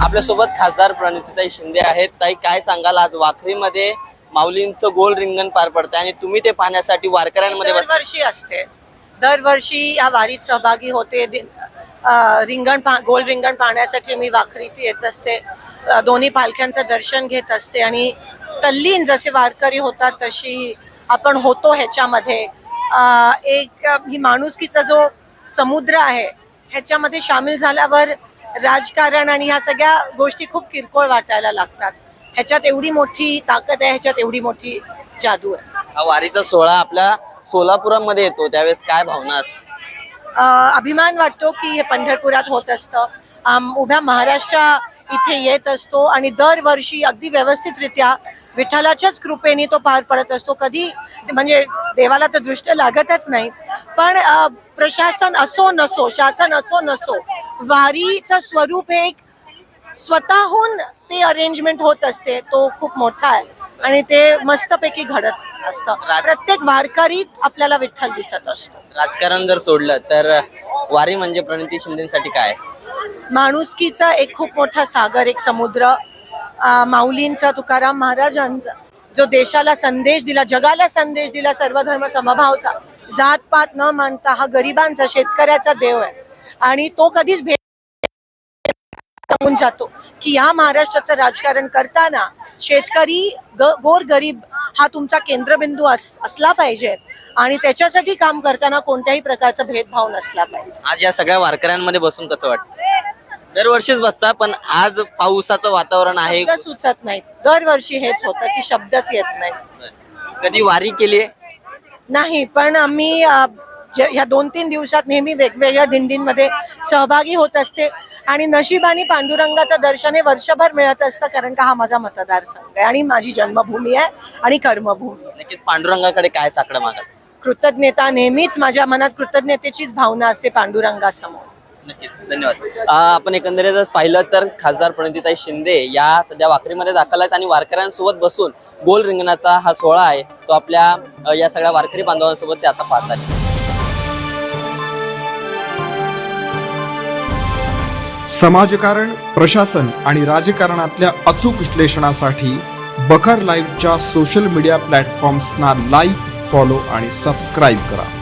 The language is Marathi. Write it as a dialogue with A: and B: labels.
A: आपल्यासोबत खासदार प्रणितीताई शिंदे आहेत. ताई काय सांगाल? आज वाखरीमध्ये माऊलींचं गोल रिंगण पार पडतं आणि तुम्ही ते पाहण्यासाठी वारकऱ्यांमध्ये
B: दरवर्षी असते. दरवर्षी या वारीत सहभागी होते. रिंगण पा गोल रिंगण पाहण्यासाठी मी वाखरीत येत असते. दोन्ही पालख्यांचं दर्शन घेत असते आणि तल्लीन जसे वारकरी होतात तशी आपण होतो ह्याच्यामध्ये. एक ही माणुसकीचा जो समुद्र आहे ह्याच्यामध्ये सामील झाल्यावर राजकारण आणि ह्या सगळ्या गोष्टी खूप किरकोळ वाटायला लागतात. ह्याच्यात एवढी मोठी ताकद आहे ह्याच्यात एवढी मोठी जादू आहे.
A: हा वारीचा सोहळा आपल्या सोलापुरामध्ये येतो त्यावेळेस काय भावना असते
B: अ, अभिमान वाटतो की हे पंढरपुरात होत असतं. आम उभ्या महाराष्ट्रा इथे येत असतो आणि दरवर्षी अगदी व्यवस्थितरित्या विठ्ठलाच्याच कृपेने तो पार पडत असतो. कधी म्हणजे देवाला तर दृष्ट लागतच नाही. पण प्रशासन असो नसो शासन असो नसो वारीचं स्वरूप हे एक स्वतःहून ते अरेंजमेंट होत असते. तो खूप मोठा आहे आणि ते मस्तपैकी घडत असतं. प्रत्येक वारकरीत आपल्याला विठ्ठल दिसत असतो.
A: राजकारण जर सोडलं तर वारी म्हणजे प्रणिती शिंदेसाठी काय?
B: माणुसकीचा एक खूप मोठा सागर एक समुद्र माऊलींचा तुकाराम महाराजांचा जो देशाला संदेश दिला जगाला संदेश दिला सर्वधर्म समभावचा जातपात न मानता हा गरिबांचा शेतकऱ्याचा देव आहे. आणि तो कधीच भेट होऊन जातो की या महाराष्ट्राचं राजकारण करताना शेतकरी ग गोर गरीब हा तुमचा केंद्रबिंदू अस असला पाहिजे आणि त्याच्यासाठी काम करताना कोणत्याही प्रकारचा भेदभाव नसला पाहिजे.
A: आज या सगळ्या वारकऱ्यांमध्ये बसून कसं वाटतं? दरवर्षीच बसता पण आज पावसाचं वातावरण आहे.
B: शब्द सुचत नाही दरवर्षी हेच होतं की शब्दच येत नाही
A: कधी वारी केली
B: नाही पण आम्ही अ, जे- ह्या दोन तीन दिवसात नेहमी वेगवेगळ्या दिंडींमध्ये सहभागी होत असते आणि नशिबाने पांडुरंगाचं दर्शन हे वर्षभर मिळत असतं कारण का हा माझा मतदारसंघ आहे आणि माझी जन्मभूमी आहे आणि कर्मभूमी आहे.
A: नक्कीच पांडुरंगाकडे काय साकडं मागत?
B: कृतज्ञता नेहमीच माझ्या मनात कृतज्ञतेचीच भावना असते पांडुरंगासमोर.
A: धन्यवाद. आपण एकंदरीतच पाहिलं तर खासदार प्रणितीताई शिंदे या सध्या वाखरीमध्ये दाखल आहेत आणि वारकऱ्यांसोबत बसून गोल रिंगणाचा हा सोहळा आहे तो आपल्या या सगळ्या वारकरी बांधवांसोबत ते आता पाहतात
C: समाजकारण प्रशासन आणि राजकारणातल्या अचूक विश्लेषणासाठी बखर लाईव्हच्या सोशल मीडिया प्लॅटफॉर्म्सना लाईक फॉलो आणि सबस्क्राईब करा.